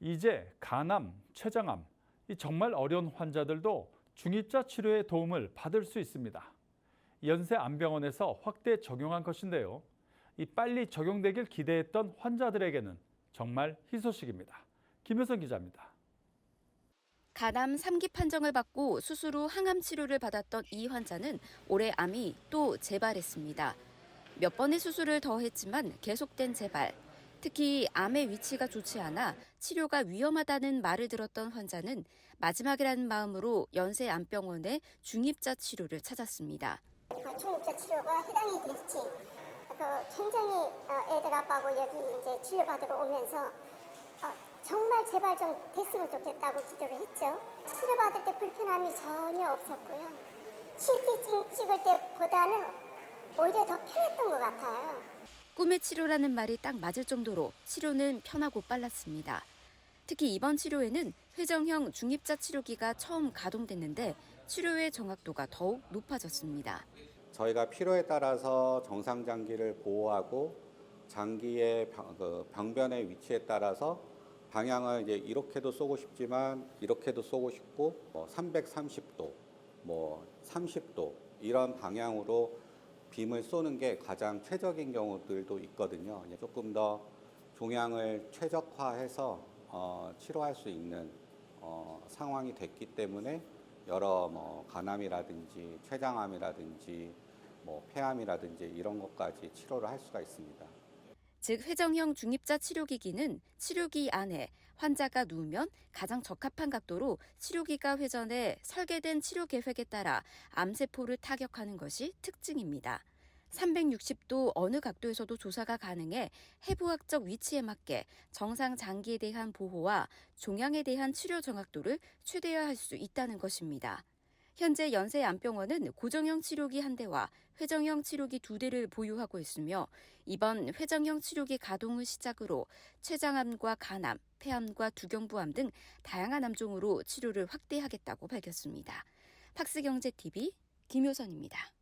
이제 간암, 췌장암, 이 정말 어려운 환자들도 중입자 치료의 도움을 받을 수 있습니다. 연세 안병원에서 확대 적용한 것인데요. 이 빨리 적용되길 기대했던 환자들에게는 정말 희소식입니다. 김효선 기자입니다. 간암 3기 판정을 받고 수술 후 항암 치료를 받았던 이 환자는 올해 암이 또 재발했습니다. 몇 번의 수술을 더 했지만 계속된 재발. 특히 암의 위치가 좋지 않아 치료가 위험하다는 말을 들었던 환자는 마지막이라는 마음으로 연세암병원의 중입자 치료를 찾았습니다. 중립자 치료가 해당이 그 굉장히 어, 애들 아빠하고 여기 이제 치료받으러 오면서 어, 정말 제발 좀 됐으면 좋겠다고 기도를 했죠. 치료받을 때 불편함이 전혀 없었고요. CT 찍을 때보다는 오히려 더 편했던 것 같아요. 꿈의 치료라는 말이 딱 맞을 정도로 치료는 편하고 빨랐습니다. 특히 이번 치료에는 회전형 중입자 치료기가 처음 가동됐는데 치료의 정확도가 더욱 높아졌습니다. 저희가 필요에 따라서 정상 장기를 보호하고 장기의 병, 그 병변의 위치에 따라서 방향을 이제 이렇게도 쏘고 싶지만 이렇게도 쏘고 싶고 뭐 330도, 뭐 30도 이런 방향으로 빔을 쏘는 게 가장 최적인 경우들도 있거든요. 조금 더 종양을 최적화해서 어, 치료할 수 있는 어, 상황이 됐기 때문에 여러 뭐 간암이라든지 췌장암이라든지 뭐 폐암이라든지 이런 것까지 치료를 할 수가 있습니다. 즉 회전형 중입자 치료기기는 치료기 안에 환자가 누우면 가장 적합한 각도로 치료기가 회전해 설계된 치료 계획에 따라 암세포를 타격하는 것이 특징입니다. 360도 어느 각도에서도 조사가 가능해 해부학적 위치에 맞게 정상 장기에 대한 보호와 종양에 대한 치료 정확도를 최대화할 수 있다는 것입니다. 현재 연세암병원은 고정형 치료기 한 대와 회전형 치료기 두 대를 보유하고 있으며 이번 회전형 치료기 가동을 시작으로 췌장암과 간암, 폐암과 두경부암 등 다양한 암종으로 치료를 확대하겠다고 밝혔습니다. 팍스경제TV 김효선입니다.